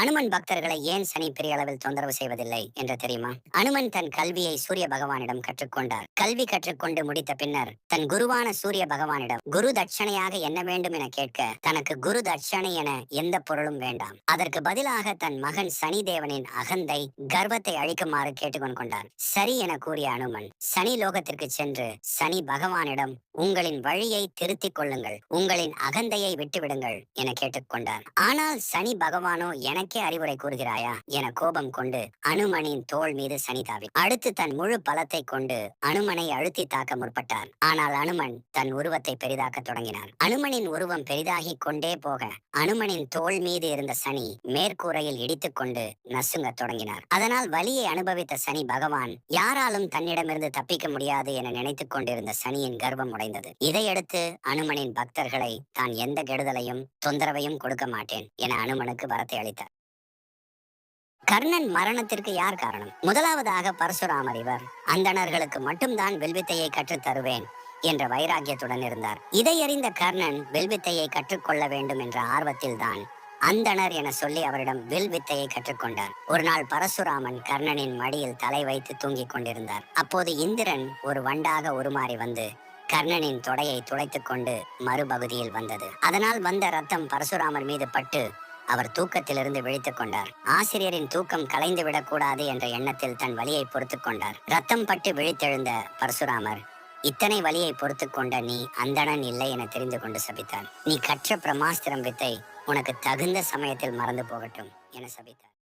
அனுமன் பக்தர்களை ஏன் சனி பெரிய அளவில் தொந்தரவு செய்வதில்லை என்று தெரியுமா? அனுமன் தன் கல்வியை சூரிய பகவானிடம் கற்றுக்கொண்டார். கல்வி கற்றுக்கொண்டு முடித்த பின்னர் தன் குருவான சூரிய பகவானிடம் குரு தட்சணையாக என்ன வேண்டும் என கேட்க தனக்கு குரு தட்சணை என எந்த பொருளும் வேண்டாம். அதற்கு பதிலாக தன் மகன் சனி தேவனின் அகந்தை கர்வத்தை அழிக்குமாறு கேட்டுக்கொண்டு கொண்டார். சரி என கூறிய அனுமன் சனி லோகத்திற்கு சென்று சனி பகவானிடம் உங்களின் வழியை திருத்திக் கொள்ளுங்கள் உங்களின் அகந்தையை விட்டுவிடுங்கள் என கேட்டுக்கொண்டார். ஆனால் சனி பகவானோ எனக்கு அறிவுரை கூறுகிறாயா? என கோபம் கொண்டு அனுமனின் தோள் மீது சனிதாவி அடுத்து தன் முழு பலத்தை கொண்டு அனுமனை அழுத்தி தாக்க முற்பட்டார் ஆனால் அனுமன் தன் உருவத்தை பெரிதாக்க தொடங்கினார் அனுமனின் உருவம் பெரிதாகி கொண்டே போக அனுமனின் தோள் மீது இருந்த சனி மேற்கூரையில் இடித்துக் கொண்டு நசுங்க தொடங்கினார். அதனால் வலியை அனுபவித்த சனி பகவான் யாராலும் தன்னிடமிருந்து தப்பிக்க முடியாது என நினைத்துக் கொண்டிருந்த சனியின் கர்வம் உடைந்தது. இதையடுத்து அனுமனின் பக்தர்களை தான் எந்த கெடுதலையும் தொந்தரவையும் கொடுக்க மாட்டேன் என அனுமனுக்கு வரத்தை அளித்தார். கர்ணன் மரணத்திற்கு யார் காரணம்? முதலாவதாக பரசுராமர் இவர் அந்தணர்களுக்கு மட்டும்தான் வில்வித்தையை கற்றுத் தருவேன் என்ற வைராக்கியத்துடன் இருந்தார். இதை அறிந்த கர்ணன் வில்வித்தையை கற்றுக்கொள்ள வேண்டும் என்ற ஆர்வத்தில்தான் அந்தணர் என சொல்லி அவரிடம் வில் வித்தையை கற்றுக்கொண்டார். ஒரு நாள் பரசுராமன் கர்ணனின் மடியில் தலை வைத்து தூங்கிக் கொண்டிருந்தார். அப்போது இந்திரன் ஒரு வண்டாக உருமாறி வந்து கர்ணனின் தொடையை துளைத்துக் கொண்டு மறுபகுதியில் வந்தது. அதனால் வந்த ரத்தம் பரசுராமர் மீது பட்டு அவர் தூக்கத்திலிருந்து விழித்துக் கொண்டார். ஆசிரியரின் தூக்கம் கலைந்து விடக்கூடாது என்ற எண்ணத்தில் தன் வலியை பொறுத்துக் கொண்டார். ரத்தம் பட்டு விழித்தெழுந்த பரசுராமர் இத்தனை வலியை பொறுத்துக் கொண்ட நீ அந்தணன் இல்லை என தெரிந்து கொண்டு சபித்தார். நீ கற்ற பிரமாஸ்திரம் வித்தை உனக்கு தகுந்த சமயத்தில் மறந்து போகட்டும் என சபித்தார்.